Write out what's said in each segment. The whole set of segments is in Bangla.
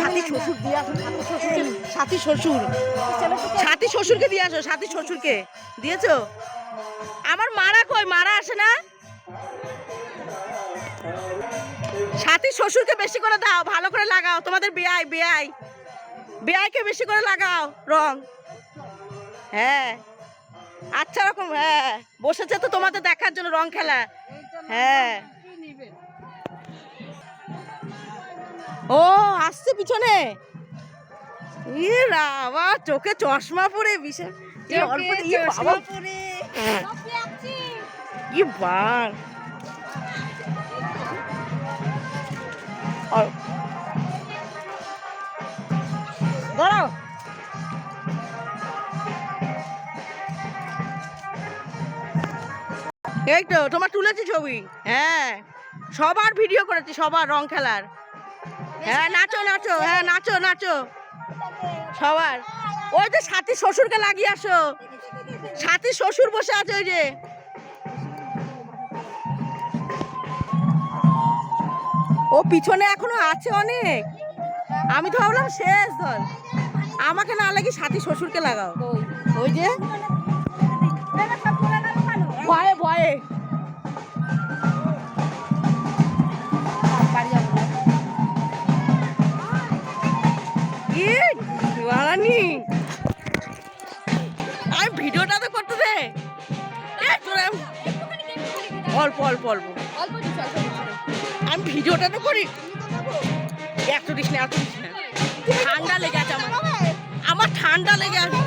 সাথী শ্বশুর দিয়ে আসো সাথী শ্বশুর। সাথী শ্বশুরকে দিয়ে আসো সাথী শ্বশুরকে। দিয়েছ? আমার মারা কই? মারা আসে না? সাথী শ্বশুরকে বেশি করে দাও ভালো করে লাগাও। তোমাদের বেয়াই বেয়াই বেয়াইকে বেশি করে লাগাও রং। হ্যাঁ। আচ্ছা রকম হ্যাঁ। বসেছে তো তোমাদের দেখার জন্য রং খেলা। হ্যাঁ। ও পিছনে? ই বাবা চোখে চশমা পরে বিশাল। এ অল্প কি বার। দাঁড়াও। এই তো তোমার তুলেছি ছবি। হ্যাঁ সবার ভিডিও করেছি সবার রং খেলার। হ্যাঁ নাচো নাচো হ্যাঁ নাচো নাচো। সবার। ওই যে সাথী শ্বশুরকে লাগিয়ে আসো। সাথী শ্বশুর বসে আছে ওই যে। ও পিছনে এখনও আছে অনেক। আমি তো ভাবলাম শেষ, ধর। আমাকে না লাগি সাথী শ্বশুরকে লাগাও। ওই যে আমি ভিডিওটা তো করতে দে। অল্প অল্প অল্প। আমি ভিডিওটা তো করি। এত দিস না এত দিস না। ঠান্ডা লেগে আছে আমার। আমার ঠান্ডা লেগে আছে।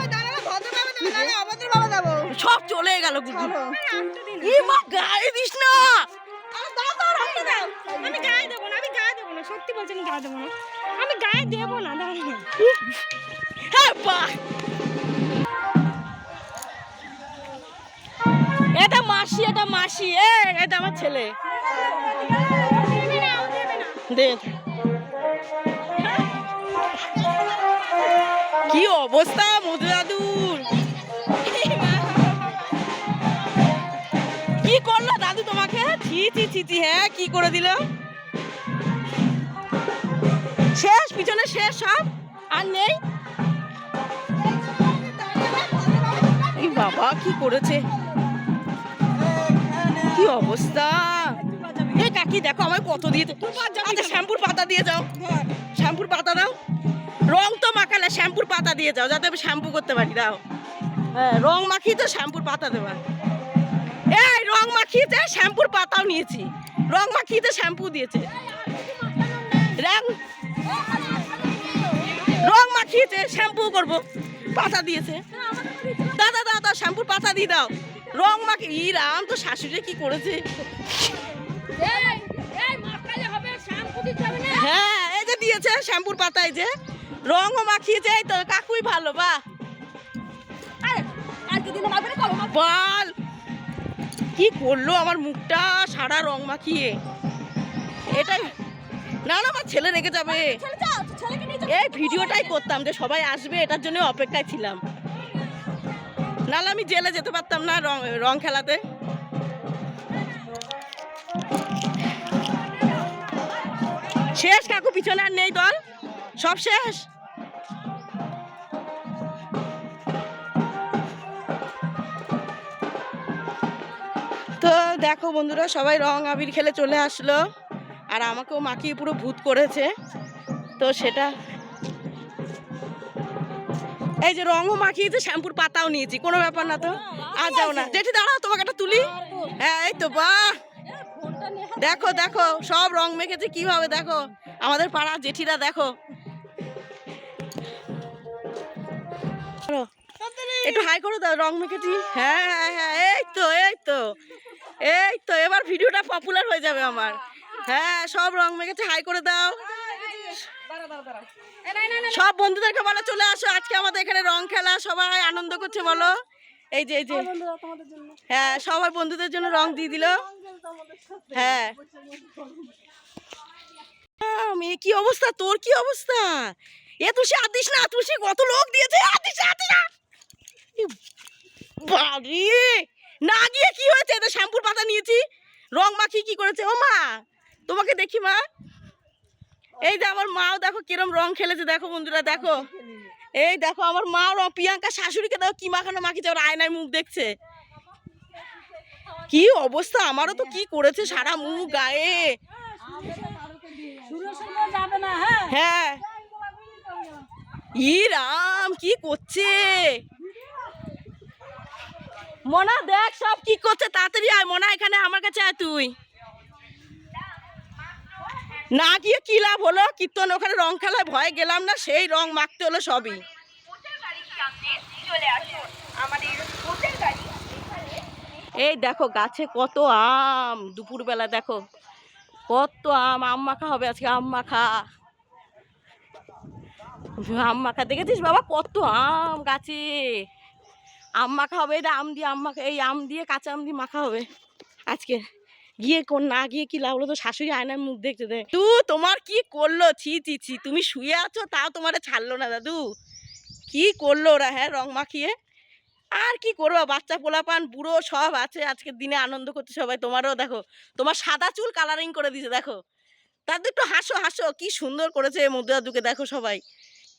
সব চলে গেল গুজু ই মা গায়ে দিস না। আমি গায়ে দেবো না আমি গায়ে দেবো না। সত্যি বলছি আমি গায়ে দেবো না। আমি গায়ে দেবো না দাঁড়া হ্যাঁ বাহ। এটা মাসি এটা মাসি। এ এটা আমার ছেলে। দে কি অবস্থা, মধু দাদুর কি করল দাদু তোমাকে? ছি ছি ছি ছি হ্যাঁ কি করে দিল? শেষ, পিছনে শেষ সব? আর নেই? বাবা, কি করেছে? কি অবস্থা? এই কাকি দেখো আমায় কত দিয়ে আচ্ছা শ্যাম্পুর পাতা দিয়ে যাও শ্যাম্পুর পাতা দাও। রং তো মাখালে শ্যাম্পুর পাতা দিয়ে যাও যাতে আমি শ্যাম্পু করতে পারি দাও। হ্যাঁ রং মাখিয়ে তো শ্যাম্পুর পাতা দেবা। এই রং মাখিয়েছে শ্যাম্পুর পাতাও নিয়েছি। রং মাখিয়েছে শ্যাম্পু দিয়েছে। রং রং মাখিয়েছে শ্যাম্পু করব। পাতা দিয়েছে। দাদা দাদা শ্যাম্পুর পাতা দিয়ে দাও। রং মাখি। ই রাম তো শাশুড়ি কি করেছে? হ্যাঁ এই যে দিয়েছে শ্যাম্পুর পাতায় যে। রঙও মাখিয়েছে এই তো কাকুই ভালো বা। বল। কি করল আমার মুখটা সারা রং মাখিয়ে? এটাই না না আমার ছেলে রেগে যাবে। এই ভিডিওটাই করতাম যে সবাই আসবে এটার জন্য অপেক্ষায় ছিলাম। নাহলে আমি জেলে যেতে পারতাম না রং রং খেলাতে। শেষ, কাকু, পিছনে আর নেই দল। সব শেষ। তো দেখো বন্ধুরা, সবাই রং আবির খেলে চলে আসলো। আর আমাকেও মাখিয়ে পুরো ভূত করেছে। তো সেটা এই যে রঙও মাখিয়েছে, শ্যাম্পুর পাতাও নিয়েছি, কোনো ব্যাপার না তো। আর যাও না। জেঠি, দাঁড়াও, তোমাকে একটা তুলি। হ্যাঁ এই তো, বাহ। দেখো দেখো, সব রং মেখেছে, কীভাবে দেখো? আমাদের পাড়ার জেঠিরা, দেখো। একটু হাই করে দাও রং মেখেছি। হ্যাঁ হ্যাঁ হ্যাঁ এই তো এই তো। এই তো, এবার ভিডিওটা পপুলার হয়ে যাবে আমার। হ্যাঁ সব রং মেখেছে, হাই করে দাও। সব বন্ধুদেরকে বলো চলে আসো আজকে আমাদের এখানে রং খেলা সবাই আনন্দ করছে বলো। এই যে এই যে। হ্যাঁ সবার বন্ধুদের জন্য রং দিয়ে দিল। হ্যাঁ। মেয়ে কি অবস্থা? তোর কি অবস্থা? এ তুই হাত দিস না তুই কত লোক দিয়েছে? হাত দিস না, হাত দিস না। এ বাড়ি। না গিয়ে কি হয়েছে? এটা শ্যাম্পুর পাতা নিয়েছি। রং মাখিয়ে কি করেছে? ও মা তোমাকে দেখি মা। এই যে আমার মাও দেখো কিরম রং খেলেছে দেখো বন্ধুরা দেখো। এই দেখো আমার মা রং প্রিয়াঙ্কা শাশুড়িকে দেখো কি মাখানো মাখিয়েছে ওর আয়নায় মুখ দেখছে। কি অবস্থা আমারও তো কি করেছে সারা মুখ গায়ে। হ্যাঁ। ই রাম কি করছে? মনা দেখ সব কি করছে তাড়াতাড়ি আয় মনা এখানে আমার কাছে আয় তুই। না গিয়ে কি লাভ হলো? কীর্তন ওখানে রং খেলায় ভয়ে গেলাম না, সেই রং মাখতে হলো সবই। এই দেখো গাছে কত আম, দুপুরবেলা দেখো। কত আম আম মাখা হবে আজকে, আম মাখা। আম মাখা, দেখেছিস বাবা? কত আম গাছে। আম মাখা হবে এটা আম দিয়ে, আম মাখা, এই আম দিয়ে, কাঁচা আম দিয়ে মাখা হবে আজকে। গিয়ে কোন না গিয়ে কি লাভ হলো তো শাশুড়ি আয়নার মুখ দেখতে দে। তু তোমার কি করল? ছি ছি ছি তুমি শুয়ে আছো? তাও তোমার ছাড়লো না দাদু। কি করল ওরা হ্যাঁ রং মাখিয়ে? আর কি করব? বাচ্চা পোলাপান বুড়ো সব আছে। আজকের দিনে আনন্দ করতে সবাই। তোমারও দেখো তোমার সাদা চুল কালারিং করে দিয়েছে দেখো। দাদু একটু হাসো হাসো। কি সুন্দর করেছে মধু দাদুকে দেখো সবাই।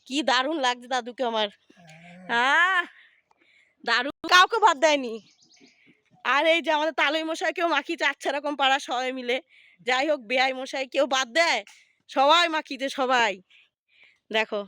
কি দারুণ লাগছে দাদুকে আমার। আহ দারুণ। কাউকে বাদ দেয়নি। আর এই যে আমাদের তালই মশাই কেউ মাখিয়েছে আচ্ছা রকম পাড়া সবাই মিলে। যাই হোক, বেআই মশাই কেউ বাদ দেয়? সবাই মাখিতে সবাই। দেখো।